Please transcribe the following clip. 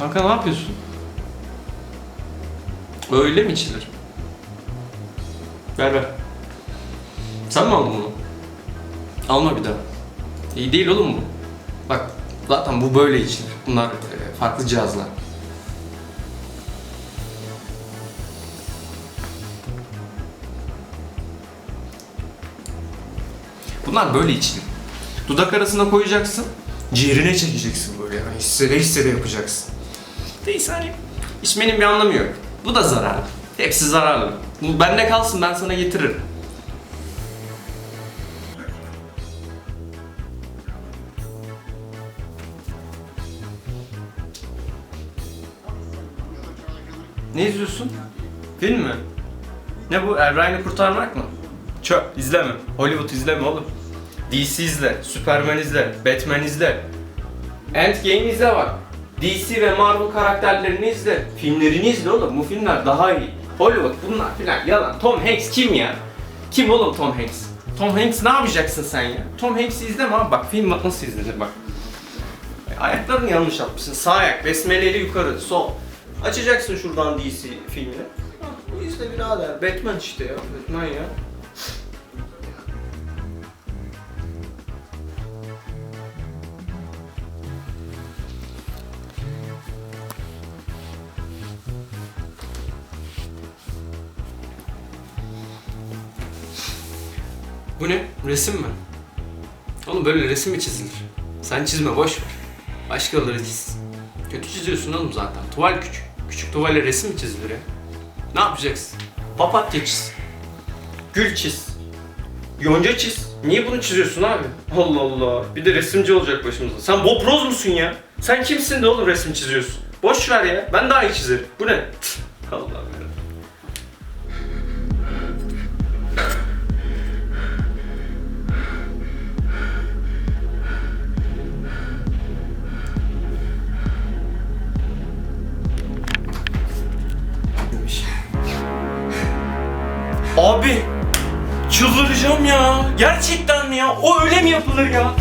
Kanka ne yapıyorsun? Öyle mi içilir? Ver ver. Sen mi aldın bunu? Alma bir daha. İyi değil oğlum bu. Bak zaten bu böyle içilir. Bunlar e, farklı cihazlar. Bunlar böyle içilir. Dudak arasına koyacaksın. Ciğerine çekeceksin böyle yani hissede hissede yapacaksın. Değilse hani içmenin bir anlamı yok. Bu da zararlı. Hepsi zararlı. Bu bende kalsın ben sana getiririm. Ne izliyorsun? Film mi? Ne bu? Erbray'ını kurtarmak mı? Çöp, izleme. Hollywood izleme oğlum. DC izle, Superman izle, Batman izle. Endgame izle bak. DC ve Marvel karakterlerini izle. Filmlerini izle oğlum. Bu filmler daha iyi. Hollywood bunlar filan yalan. Tom Hanks kim ya? Kim oğlum Tom Hanks? Tom Hanks ne yapacaksın sen ya? Tom Hanks'i izleme abi bak film bak nasıl izlenir bak. Ayaklarını yanlış atmışsın. Sağ ayak, besmeleli yukarı, sol. Açacaksın şuradan DC filmini. Bu izle birader. Batman işte ya. Batman ya. Bu ne? Resim mi? Oğlum böyle resim mi çizilir? Sen çizme boş ver. Başkaları çizsin. Kötü çiziyorsun oğlum zaten. Tuval küçük. Küçük tuvalle resim mi çizilir ya? Ne yapacaksın? Papatya çiz. Gül çiz. Yonca çiz. Niye bunu çiziyorsun abi? Allah Allah. Bir de resimci olacak başımıza. Sen Bob Ross musun ya? Sen kimsin de oğlum resim çiziyorsun? Boş ver ya. Ben daha iyi çizerim. Bu ne? Allah'ım ya. Abi çıldıracağım ya. Gerçekten mi ya? O öyle mi yapılır ya?